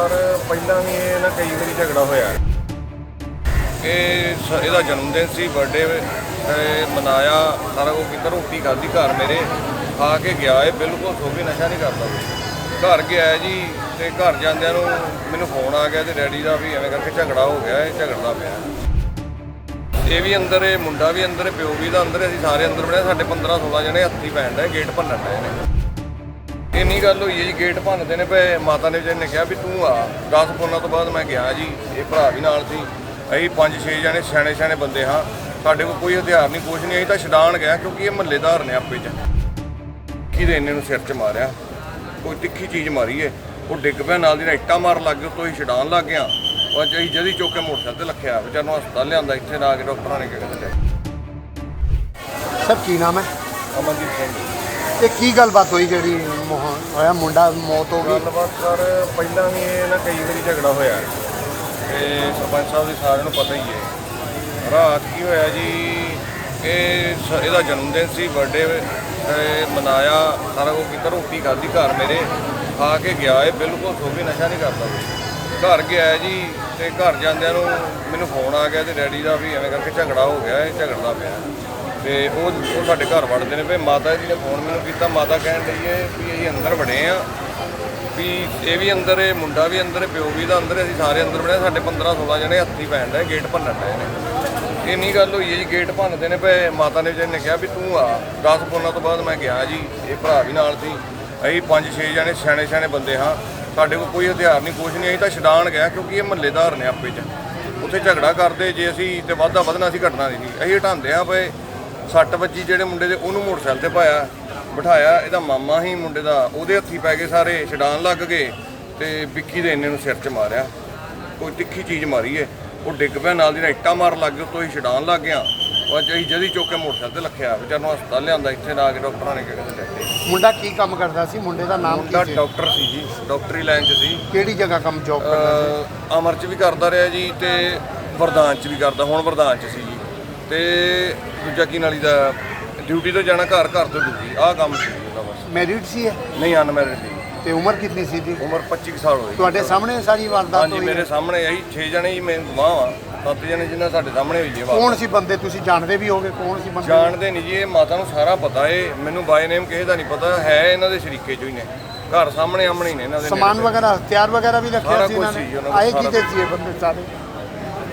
Sir ਪਹਿਲਾਂ ਵੀ ਇਹ ਨਾ ਕਈ ਵਾਰੀ ਝਗੜਾ ਹੋਇਆ। ਇਹ ਸ- ਇਹਦਾ ਜਨਮ ਦਿਨ ਸੀ ਬਰਥਡੇ ਮਨਾਇਆ, ਸਾਰਾ ਕੁਝ ਕੀਤਾ, ਰੋਟੀ ਖਾਧੀ ਘਰ ਮੇਰੇ। ਆ ਕੇ ਗਿਆ ਇਹ, ਬਿਲਕੁਲ ਸੋ ਨਸ਼ਾ ਨਹੀਂ ਕਰਦਾ। ਘਰ ਗਿਆ ਜੀ, ਤੇ ਘਰ ਜਾਂਦਿਆਂ ਨੂੰ ਮੈਨੂੰ ਫੋਨ ਆ ਗਿਆ ਤੇ ਡੈਡੀ ਦਾ ਵੀ ਐਵੇਂ ਕਰਕੇ ਝਗੜਾ ਹੋ ਗਿਆ, ਇਹ ਝਗੜਦਾ ਪਿਆ। ਇਹ ਵੀ ਅੰਦਰ, ਇਹ ਮੁੰਡਾ ਵੀ ਅੰਦਰ ਇਹ ਪਿਓ ਵੀ ਦਾ ਅੰਦਰ, ਅਸੀਂ ਸਾਰੇ ਅੰਦਰ ਬਣੇ ਸਾਡੇ 15 16 ਜਣੇ ਹੱਥੀ ਪੈਣ ਡਏ, ਗੇਟ ਭੰਨਣ ਡਏ ਨੇ। ਇੰਨੀ ਗੱਲ ਹੋਈ ਹੈ ਜੀ ਗੇਟ ਭੰਨਦੇ ਨੇ ਪਏ। ਮਾਤਾ ਨੇ ਵਿਚਾਰੀ ਨੇ ਕਿਹਾ ਵੀ ਤੂੰ ਆ। 10 ਫੋਨਾਂ ਤੋਂ ਬਾਅਦ ਮੈਂ ਗਿਆ ਜੀ ਇਹ ਭਰਾ ਵੀ ਨਾਲ ਸੀ। ਅਸੀਂ 5-6 ਜਣੇ ਸਿਆਣੇ ਸਿਆਣੇ ਬੰਦੇ ਹਾਂ। ਸਾਡੇ ਕੋਲ ਕੋਈ ਹਥਿਆਰ ਨਹੀਂ ਕੁਛ ਨਹੀਂ। ਅਸੀਂ ਤਾਂ ਛਡਾਣ ਗਿਆ ਕਿਉਂਕਿ ਇਹ ਮਹੱਲੇਦਾਰ ਨੇ ਆਪੇ ਚ। ਕਿਹਦੇ ਇੰਨੇ ਨੂੰ ਸਿਰ 'ਚ ਮਾਰਿਆ? ਕੋਈ ਤਿੱਖੀ ਚੀਜ਼ ਮਾਰੀ ਏ। ਉਹ ਡਿੱਗ ਪਿਆ ਨਾਲ ਦੀ ਨਾਲ ਇੱਟਾਂ ਮਾਰਨ ਲੱਗ ਗਿਆ ਤੋਂ ਹੀ ਛਡਾਣ ਲੱਗ ਗਿਆ ਉਹ ਅਸੀਂ ਜਦੀ ਚੁੱਕ ਕੇ ਮੋਟਰਸਾਈਕਲ ਤੇ ਰੱਖਿਆ ਵਿਚਾਰ ਨੂੰ ਹਸਪਤਾਲ ਲਿਆਂਦਾ ਇੱਥੇ ਨਾ ਕੇ ਡਾਕਟਰਾਂ ਨੇ ਕਿਹਾ ਸਰ ਕੀ ਨਾਮ ਹੈ? ਅਮਨਦੀਪ ਸਿੰਘ। ਤੇ ਕੀ ਗੱਲਬਾਤ ਹੋਈ ਜਿਹੜੀ ਮੋਹ- ਹੋਇਆ? ਮੁੰਡਾ ਮੌਤ ਹੋ ਗਈ। ਗੱਲਬਾਤ ਸਰ, ਪਹਿਲਾਂ ਵੀ ਇਹ ਨਾ ਕਈ ਵਾਰੀ ਝਗੜਾ ਹੋਇਆ। ਤੇ ਸਰਪੰਚ ਸਾਹਿਬ ਦੇ ਸਾਰਿਆਂ ਨੂੰ ਪਤਾ ਹੀ ਹੈ। ਰਾਤ ਕੀ ਹੋਇਆ ਜੀ? ਇਹ ਸ- ਇਹਦਾ ਜਨਮ ਦਿਨ ਸੀ ਬਰਥਡੇ ਤੇ ਮਨਾਇਆ। ਸਾਰਾ ਕੁਝ ਕੀਤਾ, ਰੋਟੀ ਖਾਧੀ ਘਰ ਮੇਰੇ। ਖਾ ਕੇ ਗਿਆ ਇਹ, ਬਿਲਕੁਲ ਸੋ ਵੀ ਨਸ਼ਾ ਨਹੀਂ ਕਰਦਾ। ਘਰ ਗਿਆ ਜੀ, ਤੇ ਘਰ ਜਾਂਦਿਆਂ ਨੂੰ ਮੈਨੂੰ ਫੋਨ ਆ ਗਿਆ ਤੇ ਡੈਡੀ ਦਾ ਵੀ ਐਵੇਂ ਕਰਕੇ ਝਗੜਾ ਹੋ ਗਿਆ, ਇਹ ਝਗੜਦਾ ਪਿਆ। ਤੇ ਉਹ ਉਹ ਸਾਡੇ ਘਰ ਵੜਦੇ ਨੇ, ਵੀ ਮਾਤਾ ਜੀ ਨੇ ਫੋਨ ਮੈਨੂੰ ਕੀਤਾ, ਮਾਤਾ ਕਹਿਣ ਡਈ ਹੈ ਵੀ ਅਸੀਂ ਅੰਦਰ ਵੜੇ ਆ ਵੀ ਇਹ ਵੀ ਅੰਦਰ ਇਹ ਮੁੰਡਾ ਵੀ ਅੰਦਰ ਇਹ ਪਿਓ ਵੀ ਦਾ ਅੰਦਰ ਅਸੀਂ ਸਾਰੇ ਅੰਦਰ ਬਣੇ ਸਾਡੇ 15 16 ਜਣੇ ਹੱਥੀ ਪੈਣ ਡਏ ਗੇਟ ਭੰਨਣ ਡਏ ਨੇ। ਇੰਨੀ ਗੱਲ ਹੋਈ ਹੈ ਜੀ ਗੇਟ ਭੰਨਦੇ ਨੇ ਪਏ ਮਾਤਾ ਨੇ ਵਿਚਾਰੀ ਨੇ ਕਿਹਾ ਵੀ ਤੂੰ ਆ 10 ਫੋਨਾਂ ਤੋਂ ਬਾਅਦ ਮੈਂ ਗਿਆ ਜੀ, ਇਹ ਭਰਾ ਵੀ ਨਾਲ ਸੀ, ਅਸੀਂ 5-6 ਜਣੇ ਸਿਆਣੇ ਸਿਆਣੇ ਬੰਦੇ ਹਾਂ, ਸਾਡੇ ਕੋਲ ਕੋਈ ਹਥਿਆਰ ਨਹੀਂ, ਕੁਛ ਨਹੀਂ, ਅਸੀਂ ਤਾਂ ਛਡਾਣ ਗਿਆ ਕਿਉਂਕਿ ਇਹ ਮਹੱਲੇਦਾਰ ਨੇ ਆਪੇ ਚ। ਉੱਥੇ ਝਗੜਾ ਕਰਦੇ, ਜੇ ਅਸੀਂ ਤੇ ਵਾਧਾ ਵਧਣਾ ਸੀ ਘਟਨਾ ਨਹੀਂ ਸੀ, ਅਸੀਂ ਹਟਾਉਂਦੇ ਆ ਪਏ ਸੱਟ ਵੱਜੀ ਜਿਹੜੇ ਮੁੰਡੇ ਦੇ ਉਹਨੂੰ ਮੋਟਰਸਾਈਕਲ ਤੇ ਪਾਇਆ ਬਿਠਾਇਆ ਇਹਦਾ ਮਾਮਾ ਹੀ ਮੁੰਡੇ ਦਾ ਉਹਦੇ ਹੱਥੀ ਪੈ ਗਏ ਸਾਰੇ ਛਡਾਣ ਲੱਗ ਗਏ ਤੇ ਵਿੱਕੀ ਦੇ ਇੰਨੇ ਨੂੰ ਸਿਰ 'ਚ ਮਾਰਿਆ। ਕੋਈ ਤਿੱਖੀ ਚੀਜ਼ ਮਾਰੀ ਏ। ਉਹ ਡਿੱਗ ਪਿਆ ਨਾਲ ਦੀ ਨਾਲ ਇੱਟਾਂ ਮਾਰਨ ਲੱਗ ਗਿਆ ਤੋਂ ਹੀ ਛਡਾਣ ਲੱਗ ਗਿਆ ਉਹ ਅਸੀਂ ਜਦੀ ਚੁੱਕ ਕੇ ਮੋਟਰਸਾਈਕਲ ਤੇ ਰੱਖਿਆ ਵਿਚਾਰ ਨੂੰ ਹਸਪਤਾਲ ਲਿਆਂਦਾ ਇੱਥੇ ਨਾ ਆ ਕੇ ਡਾਕਟਰਾਂ ਨੇ ਕਿਹਾ ਕਹਿੰਦੇ ਮੁੰਡਾ ਕੀ ਕੰਮ ਕਰਦਾ ਸੀ? ਮੁੰਡੇ ਦਾ ਨਾਮ ਮੁੰਡਾ ਕੀ ਸੀ? ਡਾਕਟਰ ਸੀ ਜੀ ਡਾਕਟਰੀ ਲਾਈਨ 'ਚ ਸੀ। ਕਿਹੜੀ ਜਗ੍ਹਾ ਕੰਮ ਜੌਬ ਕਰਦਾ ਸੀ? ਅਮਰ ਚ ਵੀ ਕਰਦਾ ਰਿਹਾ ਜੀ ਤੇ ਵਰਦਾਨ ਚ ਵੀ ਕਰਦਾ ਹੁਣ ਵਰਦਾਨ ਚ ਸੀ ਜੀ। ਤੇ ਦੂਜਾ ਕੀ ਨਾਲੀ ਦਾ? ਡਿਊਟੀ ਤੋਂ ਜਾਣਾ ਘਰ ਘਰ ਤੋਂ ਡਿਊਟੀ। ਆਹ ਕੰਮ ਸੀ ਉਹਦਾ ਬਸ। ਮੈਰਿਡ ਸੀ ਇਹ? ਨਹੀਂ ਅਨਮੈਰਿਡ ਸੀ। ਤੇ ਉਮਰ ਕਿੰਨੀ ਸੀ ਜੀ? ਉਮਰ 25 ਕੁ ਸਾਲ ਹੋਈ ਤੁਹਾਡੇ ਸਾਹਮਣੇ ਸਾਰੀ ਵਾਰਦਾਤ ਹਾਂਜੀ ਹੋਈ ਮੇਰੇ ਹੈ? ਸਾਹਮਣੇ ਆਹੀ 6 ਜਣੇ ਹੀ ਮੈਂ ਗਵਾਹ ਆ ਸੱਤ ਜਣੇ ਜਿਨ੍ਹਾਂ ਸਾਡੇ ਸਾਹਮਣੇ ਹੋਈ ਹੈ ਬਾਤ ਕੌਣ ਸੀ ਬੰਦੇ? ਤੁਸੀਂ ਜਾਣਦੇ ਵੀ ਹੋਗੇ ਕੌਣ ਸੀ ਬੰਦੇ? ਜਾਣਦੇ ਨਹੀਂ ਜੀ ਇਹ ਮਾਤਾ ਨੂੰ ਸਾਰਾ ਪਤਾ ਏ। ਮੈਨੂੰ ਬਾਏ ਨੇਮ ਕਿਸੇ ਦਾ ਨਹੀਂ ਪਤਾ। ਹੈ ਇਹਨਾਂ ਦੇ ਸ਼ਰੀਕੇ ਚੋਂ ਹੀ ਨੇ। ਘਰ ਸਾਹਮਣੇ ਆਮਣੇ ਹੀ ਨੇ ਇਹਨਾਂ ਦੇ ਸਮਾਨ ਵਗੈਰਾ ਹਥਿਆਰ ਵਗੈਰਾ ਵੀ ਰੱਖਿਆ ਸਾਰਾ ਸੀ ਕੁਛ ਇਹਨਾਂ ਨੇ? ਉਹਨਾਂ ਕੋਲ, ਆਏ ਸਾਰਾ ਕਿਤੇ ਸੀ ਇਹ ਬੰਦੇ ਸਾਰੇ?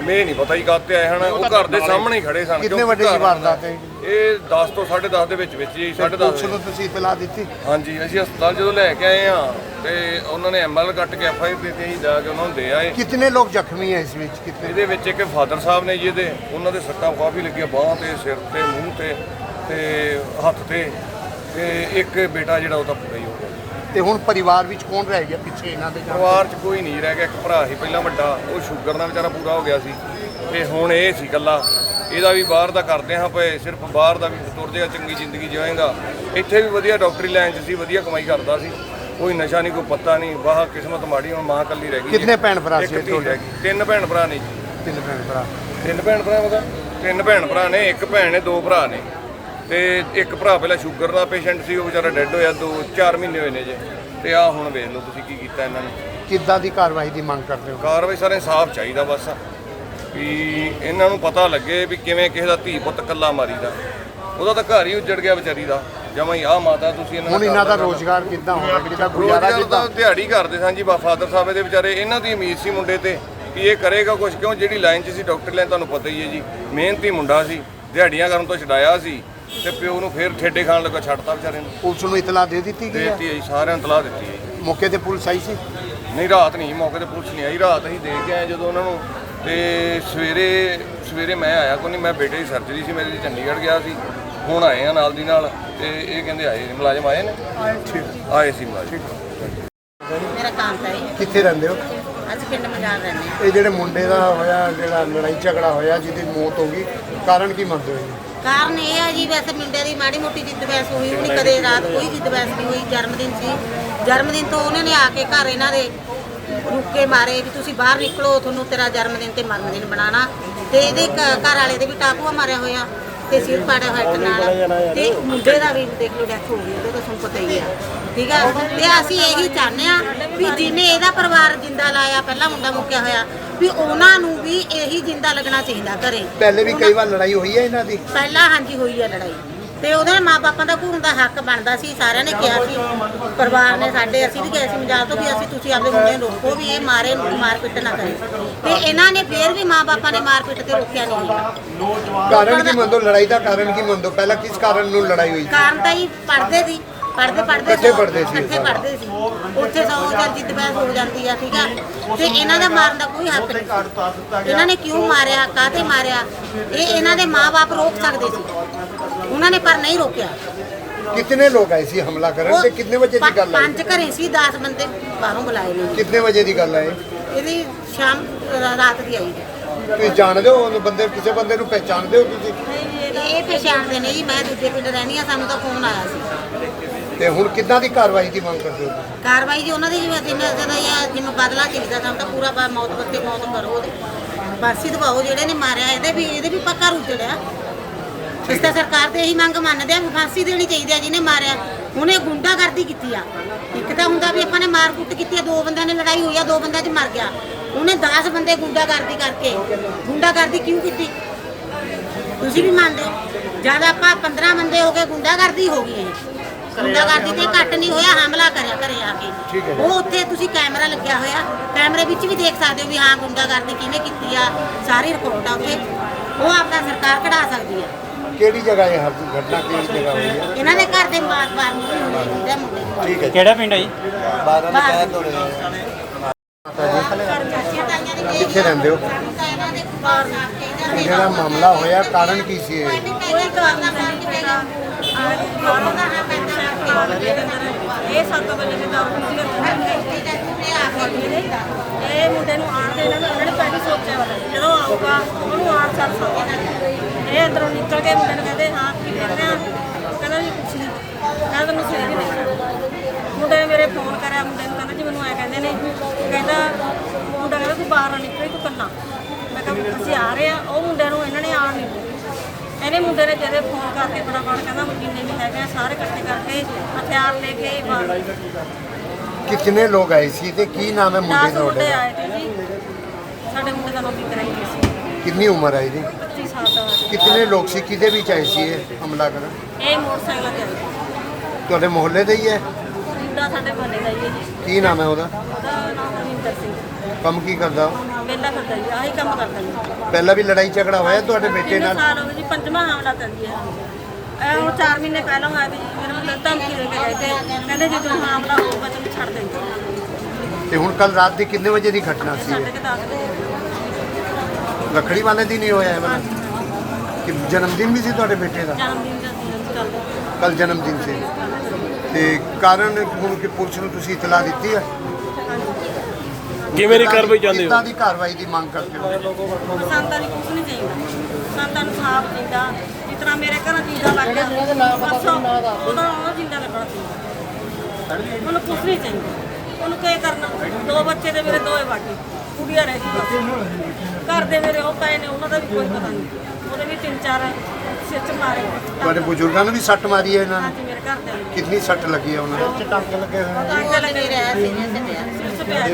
ਮੈਂ ਨਹੀਂ ਪਤਾ ਹੀ ਕਾਤੇ ਆਏ ਹਨ ਉਹ ਘਰ ਦੇ ਸਾਹਮਣੇ ਹੀ ਖੜੇ ਸਨ ਕਿੰਨੇ ਕਿਉਂਕਿ ਵੱਡੇ ਘਰ ਵਾਰਦਾਤ ਹੈ ਇਹ 10 ਤੋਂ 10.5 ਦੇ ਵਿੱਚ ਵਿੱਚ ਹੀ 10.5 ਪੁਲਿਸ ਨੂੰ ਤੁਸੀਂ ਇਤਲਾ ਦਿੱਤੀ। ਹਾਂਜੀ ਅਸੀਂ ਹਸਪਤਾਲ ਜਦੋਂ ਲੈ ਕੇ ਆਏ ਆ ਤੇ ਉਹਨਾਂ ਨੇ ਐਮਐਲ ਕੱਟ ਕੇ ਐਫਆਈ ਦਿੱਤੀ ਅਸੀਂ ਜਾ ਕੇ ਉਹਨਾਂ ਨੂੰ ਦੇ ਆਏ। ਕਿੰਨੇ ਲੋਕ ਜ਼ਖਮੀ ਹੈ ਇਸ ਵਿੱਚ? ਕਿੰਨੇ ਇਹਦੇ ਵਿੱਚ ਇੱਕ ਫਾਦਰ ਸਾਹਿਬ ਨੇ ਜੀ ਇਹਦੇ ਉਹਨਾਂ ਦੇ ਸੱਟਾਂ ਕਾਫੀ ਲੱਗੀਆਂ ਬਾਹਾਂ ਤੇ ਸਿਰ ਤੇ ਮੂੰਹ ਤੇ ਤੇ ਹੱਥ ਤੇ ਤੇ ਇੱਕ ਬੇਟਾ ਜਿਹੜਾ ਉਹ ਤਾਂ ਪੂਰਾ ਹੀ ਹੋ ਤੇ ਹੁਣ ਪਰਿਵਾਰ ਵਿੱਚ ਕੌਣ ਰਹਿ ਗਿਆ ਪਿੱਛੇ ਇਹਨਾਂ ਦੇ ਜਾਣ? ਪਰਿਵਾਰ 'ਚ ਕੋਈ ਨਹੀਂ ਰਹਿ ਗਿਆ ਇੱਕ ਭਰਾ ਸੀ ਪਹਿਲਾਂ ਵੱਡਾ ਉਹ ਸ਼ੂਗਰ ਨਾਲ ਵਿਚਾਰਾ ਪੂਰਾ ਹੋ ਗਿਆ ਸੀ। ਤੇ ਹੁਣ ਇਹ ਸੀ ਇਕੱਲਾ। ਇਹਦਾ ਵੀ ਬਾਹਰ ਦਾ ਕਰਦੇ ਹਾਂ ਪਏ ਸਿਰਫ ਬਾਹਰ ਦਾ ਵੀ ਤੁਰ ਜਾਏਗਾ ਚੰਗੀ ਜ਼ਿੰਦਗੀ ਜਿਉਏਗਾ। ਇੱਥੇ ਵੀ ਵਧੀਆ ਡਾਕਟਰੀ ਲਾਈਨ 'ਚ ਸੀ ਵਧੀਆ ਕਮਾਈ ਕਰਦਾ ਸੀ। ਕੋਈ ਨਸ਼ਾ ਨਹੀਂ ਕੋਈ ਪੱਤਾ ਨਹੀਂ ਵਾਹ ਕਿਸਮਤ ਮਾੜੀ ਹੁਣ ਮਾਂ ਕੱਲੀ ਰਹਿ ਗਈ। ਕਿੰਨੇ ਭੈਣ ਭਰਾ ਇੱਕ ਸੀ ਧੀ ਰਹਿ ਗਈ। ਤਿੰਨ ਭੈਣ ਭਰਾ ਨੇ ਜੀ। ਤਿੰਨ ਭੈਣ ਭਰਾ। ਤਿੰਨ ਭੈਣ ਭਰਾ ਮਗਾ ਤਿੰਨ ਭੈਣ ਭਰਾ ਨੇ ਇੱਕ ਭੈਣ ਨੇ ਦੋ ਭਰਾ ਨੇ। ਤੇ ਇੱਕ ਭਰਾ ਪਹਿਲਾਂ ਸ਼ੂਗਰ ਦਾ ਪੇਸ਼ੈਂਟ ਸੀ ਉਹ ਵਿਚਾਰਾ ਡੈੱਡ ਹੋਇਆ ਦੋ 4 ਮਹੀਨੇ ਹੋਏ ਨੇ ਜੇ। ਤੇ ਆ ਹੁਣ ਵੇਖ ਲਓ ਤੁਸੀਂ ਕੀ ਕੀਤਾ ਇਹਨਾਂ ਨੇ। ਕਿੱਦਾਂ ਦੀ ਕਾਰਵਾਈ ਦੀ ਮੰਗ ਕਰਦੇ ਹੋ? ਕਾਰਵਾਈ ਸਾਰੇ ਇਨਸਾਫ ਚਾਹੀਦਾ ਬਸ। ਵੀ ਇਹਨਾਂ ਨੂੰ ਪਤਾ ਲੱਗੇ ਵੀ ਕਿਵੇਂ ਕਿਸੇ ਦਾ ਧੀ ਪੁੱਤ ਕੱਲਾ ਮਾਰੀਦਾ। ਉਹਦਾ ਤਾਂ ਘਰ ਹੀ ਉੱਜੜ ਗਿਆ ਵਿਚਾਰੀ ਦਾ। ਜਮਾਂ ਹੀ ਆ ਮਾਤਾ ਤੁਸੀਂ ਇਹਨਾਂ ਹੁਣ ਇਹਨਾਂ ਦਾ ਰੋਜ਼ਗਾਰ ਕਿੱਦਾਂ ਹੋਣਾ ਕਿੱਦਾਂ ਗੁਜ਼ਾਰਾ ਕਿੱਦਾਂ ਤਾਂ ਦਿਹਾੜੀ ਕਰਦੇ ਸਾਂ ਜੀ ਬਾ ਫਾਦਰ ਸਾਹਿਬ ਦੇ ਵਿਚਾਰੇ ਇਹਨਾਂ ਦੀ ਉਮੀਦ ਸੀ ਮੁੰਡੇ ਤੇ ਵੀ ਇਹ ਕਰੇਗਾ ਕੁਝ ਕਿਉਂ ਜਿਹੜੀ ਲਾਈਨ 'ਚ ਸੀ ਡਾਕਟਰ ਲਾਈਨ ਤੁਹਾਨੂੰ ਪਤਾ ਹੀ ਹੈ ਜੀ। ਮਿਹਨਤੀ ਮੁੰਡਾ ਸੀ ਦਿਹਾੜੀਆਂ ਕਰਨ ਤੋਂ ਛਡਾਇਆ ਸੀ। ਤੇ ਪਿਓ ਨੂੰ ਫੇਰ ਠੇਡੇ ਖਾਣ ਲੱਗਾ ਛੱਡਤਾ ਵਿਚਾਰੇ ਨੂੰ। ਪੁਲਿਸ ਨੂੰ ਇਤਲਾ ਦੇ ਦਿੱਤੀ ਗਈ ਹੈ? ਦੇਤੀ ਹੈ ਜੀ ਸਾਰਿਆਂ ਨੂੰ ਤਲਾਹ ਦਿੱਤੀ ਹੈ ਜੀ। ਮੌਕੇ ਤੇ ਪੁਲਿਸ ਆਈ ਸੀ? ਨਹੀਂ ਰਾਤ ਨਹੀਂ ਮੌਕੇ ਤੇ ਪੁਲਿਸ ਨਹੀਂ ਆਈ। ਰਾਤ ਅਸੀਂ ਦੇਖ ਕੇ ਆਏ ਜਦੋਂ ਉਹਨਾਂ ਨੂੰ। ਤੇ ਸਵੇਰੇ ਸਵੇਰੇ ਮੈਂ ਆਇਆ ਕੋਈ ਨਹੀਂ ਮੈਂ ਬੇਟੇ ਦੀ ਸਰਜਰੀ ਸੀ ਮੇਰੇ ਦੀ ਚੰਡੀਗੜ੍ਹ ਗਿਆ ਸੀ। ਹੁਣ ਆਏ ਆ ਨਾਲ ਦੀ ਨਾਲ ਤੇ ਇਹ ਕਹਿੰਦੇ ਆਏ ਨੇ, ਮੁਲਾਜ਼ਮ ਆਏ ਨੇ? ਆਏ ਸੀ। ਮੁਲਾਜ਼ਮ। ਮੇਰਾ ਕੰਮ ਤਾਂ ਹੈ। ਕਿੱਥੇ ਰਹਿੰਦੇ ਹੋ? ਅੱਜ ਪਿੰਡ ਮਜਾਰ ਰਹਿੰਦੇ ਹਾਂ। ਇਹ ਜਿਹੜੇ ਮੁੰਡੇ ਦਾ ਹੋਇਆ ਜਿਹੜਾ ਲੜਾਈ ਝਗੜਾ ਹੋਇਆ ਜਿਹਦੀ ਮੌਤ ਹੋ ਗਈ ਕਾਰਨ ਕੀ ਮੰਨਦੇ ਹੋ ਜੀ? ਕਾਰਨ ਇਹ ਹੈ ਜੀ, ਵੈਸੇ ਮੁੰਡੇ ਦੀ ਮਾੜੀ ਮੋਟੀ ਜਿੱਦ ਬਹਿਸ ਹੋਈ, ਹੋਣੀ ਕਦੇ ਰਾਤ ਕੋਈ ਜਿੱਦ ਬਹਿਸ ਨਹੀਂ ਹੋਈ ਜਨਮ ਦਿਨ ਸੀ। ਜਨਮ ਦਿਨ ਤੋਂ ਉਹਨਾਂ ਨੇ ਆ ਕੇ ਘਰ ਇਹਨਾਂ ਦੇ ਰੁੱਕੇ ਮਾਰੇ ਵੀ ਤੁਸੀਂ ਬਾਹਰ ਨਿਕਲੋ, ਤੁਹਾਨੂੰ ਤੇਰਾ ਜਨਮ ਦਿਨ ਤੇ ਮਰਨ ਦਿਨ ਬਣਾਣਾ ਤੇ ਇਹਦੇ ਘਰ ਵਾਲੇ ਦੇ ਵੀ ਟਾਪੂਆ ਮਾਰਿਆ ਹੋਇਆ ਤੇ ਸਿਰ ਪਾੜਿਆ ਹੋਇਆ ਨਾਲ। ਤੇ ਮੁੰਡੇ ਦਾ ਵੀ ਦੇਖ ਲਓ ਡੈਥ ਹੋ ਗਈ, ਉਹਦਾ ਤਾਂ ਤੁਹਾਨੂੰ ਪਤਾ ਹੀ ਆ। ਠੀਕ ਆ? ਤੇ ਅਸੀਂ ਇਹੀ ਚਾਹੁੰਦੇ ਆ ਵੀ ਜਿਹਨੇ ਇਹਦਾ ਪਰਿਵਾਰ ਜਿੰਦਾ ਲਾਇਆ, ਪਹਿਲਾਂ ਮੁੰਡਾ ਮੁੱਕਿਆ ਹੋਇਆ ਵੀ ਉਹਨਾਂ ਨੂੰ ਵੀ ਇਹੀ ਜਿੰਦਾ ਲੱਗਣਾ ਚਾਹੀਦਾ ਘਰੇ। ਪਹਿਲੇ ਵੀ ਕਈ ਵਾਰ ਲੜਾਈ ਹੋਈ ਹੈ ਇਹਨਾਂ ਦੀ? ਪਹਿਲਾਂ ਹਾਂਜੀ ਹੋਈ ਹੈ ਲੜਾਈ। ਤੇ ਉਹਦੇ ਮਾਪੇ ਦਾ ਘੂਰਨ ਦਾ ਹੱਕ ਬਣਦਾ ਸੀ ਸਾਰਿਆਂ ਨੇ ਕਿਹਾ ਸੀ। ਪਰਿਵਾਰ ਨੇ ਸਾਡੇ ਅਸੀਂ ਵੀ ਗਏ ਸੀ ਮਜਾਲ ਤੋਂ ਵੀ ਅਸੀਂ ਤੁਸੀਂ ਆਪਣੇ ਮੁੰਡੇ ਨੂੰ ਰੋਕੋ ਵੀ ਇਹ ਮਾਰੇ ਮਾਰ ਪਿੱਟ ਨਾ ਕਰੇ। ਤੇ ਇਹਨਾਂ ਨੇ ਫੇਰ ਵੀ ਮਾਪੇ ਨੇ ਮਾਰ ਪਿੱਟ ਤੇ ਰੋਕਿਆ ਨਹੀਂ। ਕਾਰਨ ਕੀ ਮੰਨਦੇ ਲੜਾਈ ਦਾ ਕਾਰਨ ਕੀ ਮੰਨਦੇ ਹੋ? ਪਹਿਲਾਂ ਕਿਸ ਕਾਰਨ ਨੂੰ ਲੜਾਈ ਹੋਈ? ਕਾਰਨ ਤਾਂ ਹੀ ਪੜਦੇ ਸੀ ਪੜਦੇ ਪੜਦੇ ਇਕੱਠੇ ਪੜ੍ਹਦੇ ਸੀ ਇਕੱਠੇ ਪੜਦੇ ਸੀ। ਉੱਥੇ ਸੌ ਜਾਂ ਜਿੱਦ ਬਹਿਸ ਹੋ ਜਾਂਦੀ ਆ ਠੀਕ ਆ? ਤੇ ਇਹਨਾਂ ਦਾ ਮਾਰਨ ਦਾ ਕੋਈ ਹੱਕ ਨਹੀਂ। ਇਹਨਾਂ ਨੇ ਕਿਉਂ ਮਾਰਿਆ ਕਾਹਤੇ ਮਾਰਿਆ? ਇਹ ਇਹਨਾਂ ਦੇ ਮਾਪੇ ਰੋਕ ਸਕਦੇ ਸੀ। ਉਹਨਾਂ ਨੇ ਪਰ ਨਹੀਂ ਰੋਕਿਆ। ਕਿੰਨੇ ਲੋਕ ਆਏ ਸੀ ਹਮਲਾ ਕਰਨ ਤੇ ਕਿੰਨੇ ਵਜੇ ਦੀ ਗੱਲ ਹੈ ਪੰਜ ਘਰੇ ਸੀ 10 ਬੰਦੇ ਬਾਹਰੋਂ ਬੁਲਾਏ ਨੇ। ਕਿੰਨੇ ਵਜੇ ਦੀ ਗੱਲ ਹੈ ਇਹ? ਇਹਦੀ ਸ਼ਾਮ ਰਾਤ ਦੀ ਆਈ ਹੈ। ਤੁਸੀਂ ਜਾਣਦੇ ਹੋ ਉਹਨੂੰ ਬੰਦੇ ਕਿਸੇ ਬੰਦੇ ਨੂੰ ਪਹਿਚਾਣਦੇ ਹੋ ਤੁਸੀਂ? ਇਹ ਪਛਾਣਦੇ ਨੇ ਜੀ ਮੈਂ ਦੂਜੇ ਪਿੰਡ ਰਹਿੰਦੀ ਆ ਸਾਨੂੰ ਤਾਂ ਫੋਨ ਆਇਆ ਸੀ। ਤੇ ਹੁਣ ਕਿੱਦਾਂ ਦੀ ਕਾਰਵਾਈ ਦੀ ਮੰਗ ਕਰਦੇ ਹੋ ਤੁਸੀਂ? ਕਾਰਵਾਈ ਜੀ ਉਹਨਾਂ ਦੀ ਜਿਵੇਂ ਜਿਵੇਂ ਜਿਹਦਾ ਜਾਂ ਜਿਵੇਂ ਬਦਲਾ ਚਾਹੀਦਾ ਸਾਨੂੰ ਤਾਂ ਪੂਰਾ ਬਾ ਮੌਤ ਬੱਤੇ ਮੌਤ ਕਰੋ ਉਹਦੀ। ਫਾਂਸੀ ਦਵਾਓ ਜਿਹੜੇ ਨੇ ਮਾਰਿਆ ਇਹਦੇ ਵੀ ਇਹਦੇ ਵੀ ਪੱਕਾ ਰੁੱਜੜਿਆ ਇਸ ਤਾਂ ਸਰਕਾਰ ਤੇ ਇਹੀ ਮੰਗ ਮੰਨਦੇ ਆ ਵੀ ਫਾਂਸੀ ਦੇਣੀ ਚਾਹੀਦੀ ਆ ਜਿਹਨੇ ਮਾਰਿਆ। ਉਹਨੇ ਗੁੰਡਾਗਰਦੀ ਕੀਤੀ ਆ। ਇੱਕ ਤਾਂ ਹੁੰਦਾ ਵੀ ਆਪਾਂ ਨੇ ਮਾਰ ਕੁੱਟ ਕੀਤੀ ਆ ਦੋ ਬੰਦਿਆਂ ਨੇ ਲੜਾਈ ਹੋਈ ਆ ਦੋ ਬੰਦਿਆਂ 'ਚ ਮਰ ਗਿਆ। ਉਹਨੇ 10 ਬੰਦੇ ਗੁੰਡਾਗਰਦੀ ਕਰਕੇ ਗੁੰਡਾਗਰਦੀ ਕਿਉਂ ਕੀਤੀ? ਤੁਸੀਂ ਵੀ ਮੰਨਦੇ ਹੋ। ਜਦ ਆਪਾਂ 15 ਬੰਦੇ ਹੋ ਗਏ ਗੁੰਡਾਗਰਦੀ ਹੋ ਗਈ ਇਹ। ਗੁੰਡਾਗਰਦੀ ਤੇ ਘੱਟ ਨਹੀਂ ਹੋਇਆ ਹਮਲਾ ਕਰਿਆ ਘਰੇ ਆ ਕੇ। ਉਹ ਉੱਥੇ ਤੁਸੀਂ ਕੈਮਰਾ ਲੱਗਿਆ ਹੋਇਆ। ਕੈਮਰੇ ਵਿੱਚ ਵੀ ਦੇਖ ਸਕਦੇ ਹੋ ਵੀ ਹਾਂ ਗੁੰਡਾਗਰਦੀ ਕਿਹਨੇ ਕੀਤੀ ਆ ਸਾਰੀ ਰਿਪੋਰਟ ਆ ਉੱਥੇ। ਉਹ ਆਪਦਾ ਸਰਕਾਰ ਕਢਾ ਸਕਦੀ ਆ। ਕਿਹੜੀ ਜਗ੍ਹਾ ਇਹ ਘਟਨਾ ਕਿਹੜੀ ਜਗ੍ਹਾ ਹੋਈ ਹੈ? ਇਹਨਾਂ ਦੇ ਘਰ ਦੇ ਬਾਰ ਬਾਰ ਮੁੰਡੇ ਮੁੰਡੇ। ਠੀਕ ਹੈ ਕਿਹੜਾ ਪਿੰਡ ਹੈ ਜੀ? ਬਾਰਾਂ ਬਾਹਰ। ਕਹਿ ਤੋੜੇ ਕਿੱਥੇ ਰਹਿੰਦੇ ਹੋ? ਜਿਹੜਾ ਮਾਮਲਾ ਹੋਇਆ ਕਾਰਨ ਕੀ ਸੀ ਇਹ? ਕੋਈ ਕਾਰਨ ਨਹੀਂ ਇਹ 7 ਵਜੇ ਦੇ ਦਾਰੂ ਇਹ ਮੁੰਡੇ ਨੂੰ ਆਣ ਦੇ ਇਹਨਾਂ ਨੇ ਉਹਨਾਂ ਸੋਚਿਆ ਵਾਲਾ ਜਦੋਂ ਆਊਗਾ ਉਹਨੂੰ ਆਣ ਚੱਲ ਸਕਦਾ ਇਹ ਅੰਦਰੋਂ ਨਿਕਲ ਕੇ ਮੁੰਡੇ ਨੂੰ ਕਹਿੰਦੇ ਹਾਂ ਕੀ ਕਹਿੰਦੇ ਆ ਕਹਿੰਦਾ ਜੀ ਕੁਛ ਨਹੀਂ ਕਹਿੰਦਾ ਤੈਨੂੰ ਸਹੀ ਨਹੀਂ ਮੁੰਡੇ ਨੇ ਮੇਰੇ ਫੋਨ ਕਰਿਆ ਮੁੰਡੇ ਨੂੰ ਕਹਿੰਦਾ ਜੀ ਮੈਨੂੰ ਐ ਕਹਿੰਦੇ ਨੇ ਕਹਿੰਦਾ ਮੁੰਡਾ ਕਹਿੰਦਾ ਤੂੰ ਬਾਹਰ ਨਾ ਨਿਕਲੀ ਤੂੰ ਕੱਲਾ ਮੈਂ ਕਿਹਾ ਅਸੀਂ ਆ ਰਹੇ ਆ ਉਹ ਮੁੰਡੇ ਨੂੰ ਇਹਨਾਂ ਨੇ ਆਣ ਨਹੀਂ ਦਿੱਤਾ ਇਹਨੇ ਮੁੰਡੇ ਨੇ ਜਿਹਦੇ ਫੋਨ ਕਰਕੇ ਫਟਾਫਟ ਕਹਿੰਦਾ ਜਿੰਨੇ ਵੀ ਹੈਗੇ ਆ ਸਾਰੇ ਇਕੱਠੇ ਕਰਕੇ ਹਥਿਆਰ ਲੈ ਕੇ ਬਾਹਰ ਕਿੰਨੇ ਲੋਕ ਆਏ ਸੀ ਤੇ ਕੀ ਨਾਮ ਹੈ ਮੁੰਡੇ 10 ਦਾ ਮੁੰਡੇ ਤੁਹਾਡੇ? ਆਏ ਤੇ ਜੀ। ਸਾਡੇ ਮੁੰਡੇ ਦਾ ਵੀ ਕਰਾਈ ਸੀ। ਕਿੰਨੀ ਉਮਰ ਹੈ ਇਹਦੀ? 25 ਸਾਲ ਦਾ। ਕਿੰਨੇ ਲੋਕ ਸੀ? ਕਿਹਦੇ ਵਿੱਚ ਆਏ ਸੀ ਇਹ ਹਮਲਾ ਕਰਨ? ਇਹ ਮੋਟਰਸਾਈਕਲ ਤੇ ਤੁਹਾਡੇ ਮੁਹੱਲੇ ਦੇ ਹੀ ਹੈ? ਮੁੰਡਾ ਸਾਡੇ ਮਹੱਲੇ ਦਾ ਹੀ ਹੈ ਜੀ। ਕੀ ਨਾਮ ਹੈ ਉਹਦਾ? ਉਹਦਾ ਨਾਮ ਰਵਿੰਦਰ ਸਿੰਘ। ਕੰਮ ਕੀ ਕਰਦਾ? ਵੇਲਾ ਕਰਦਾ ਜੀ ਆਹੀ ਕੰਮ ਕਰਦਾ ਜੀ। ਪਹਿਲਾਂ ਵੀ ਲੜਾਈ ਝਗੜਾ ਹੋਇਆ ਤੁਹਾਡੇ ਬੇਟੇ ਤਿੰਨ ਨਾਲ? ਸਾਲ ਹੋ ਗਏ ਜੀ ਪੰਜਵਾਂ ਹਮਲਾ ਕਰਦੀ ਹੈ ਇਹ ਹੁਣ 4 ਮਹੀਨੇ ਪਹਿਲਾਂ ਆਏ ਤੇ ਜੀ ਮੇਰੇ ਮਤਲਬ ਧਮਕੀ ਦੇ ਕੇ ਗਏ ਤੇ ਕਹਿੰਦੇ ਜਦੋਂ ਮਾਮਲਾ ਹੋਊਗਾ ਤੈਨੂੰ ਛੱਡ ਦੇਂਗੇ ਤੇ ਹੁਣ ਕੱਲ ਰਾਤ ਦੀ ਕਿੰਨੇ ਵਜੇ ਦੀ ਘਟਨਾ ਸੀ? ਸਾਡੇ ਇਹ ਕੇ ਦੱਸ ਦੇ ਰੱਖੜੀ ਵਾਲੇ ਦਿਨ ਹੀ ਹੋਇਆ ਹੈ ਵਾਲਾ। ਕਿ ਜਨਮ ਦਿਨ ਵੀ ਸੀ ਤੁਹਾਡੇ ਬੇਟੇ ਦਾ? ਜਨਮ ਦਿਨ ਦਾ ਦਿਨ ਚੱਲਦਾ। ਕੱਲ ਜਨਮ ਦਿਨ ਸੀ। ਤੇ ਕਾਰਨ ਹੁਣ ਕਿ ਪੁਲਿਸ ਨੂੰ ਤੁਸੀਂ ਇਤਲਾ ਦਿੱਤੀ ਹੈ? ਕਿਵੇਂ ਦੀ ਕਾਰਵਾਈ ਚਾਹੁੰਦੇ ਹੋ? ਕਿੱਦਾਂ ਦੀ ਕਾਰਵਾਈ ਦੀ ਮੰਗ ਕਰਦੇ ਹੋ? ਸੰਤਾਂ ਨੂੰ ਕੁਝ ਨਹੀਂ ਚਾਹੀਦਾ। ਸੰਤਾਂ ਨੂੰ ਸਾਫ਼ ਚਾਹੀਦਾ। ਜਿਸ ਤਰ੍ਹਾਂ ਮੇਰੇ ਘਰ ਜੀਦਾ ਲੱਗ ਗਿਆ ਪਰਸੋਂ ਉਹਦਾ ਉਹ ਜਿੰਦਾ ਲੱਗਣਾ ਚਾਹੀਦਾ। ਉਹਨੂੰ ਕੁਝ ਨਹੀਂ ਚਾਹੀਦਾ। ਉਹਨੂੰ ਕੀ ਕਰਨਾ? ਦੋ ਬੱਚੇ ਦੇ ਮੇਰੇ ਦੋਏ ਬਾਕੀ। ਕੁੜੀਆਂ ਰਹਿ ਗਈ ਘਰ ਦੇ ਮੇਰੇ ਉਹ ਪਏ ਨੇ ਉਹਨਾਂ ਦਾ ਵੀ ਕੋਈ ਪਤਾ ਨਹੀਂ। ਉਹਦੇ ਵੀ ਤਿੰਨ ਚਾਰ ਸਿਰ ਚ ਮਾਰੇ। ਤੁਹਾਡੇ ਬਜ਼ੁਰਗਾਂ ਨੂੰ ਵੀ ਸੱਟ ਮਾਰੀ ਹੈ ਇਹਨਾਂ ਨੇ? ਹਾਂਜੀ ਮੇਰੇ ਘਰ ਦੇ ਨੇ ਕਿੰਨੀ ਸੱਟ ਲੱਗੀ ਹੈ ਉਹਨਾਂ ਨੂੰ? ਟੰਗ ਲੱਗੇ ਹੋਏ ਟੰਗ ਲੱਗੇ ਰਿਹਾ ਸੀ ਨੇ ਤੇ ਪਿਆ ਸਿਰ ਚ ਪਿਆ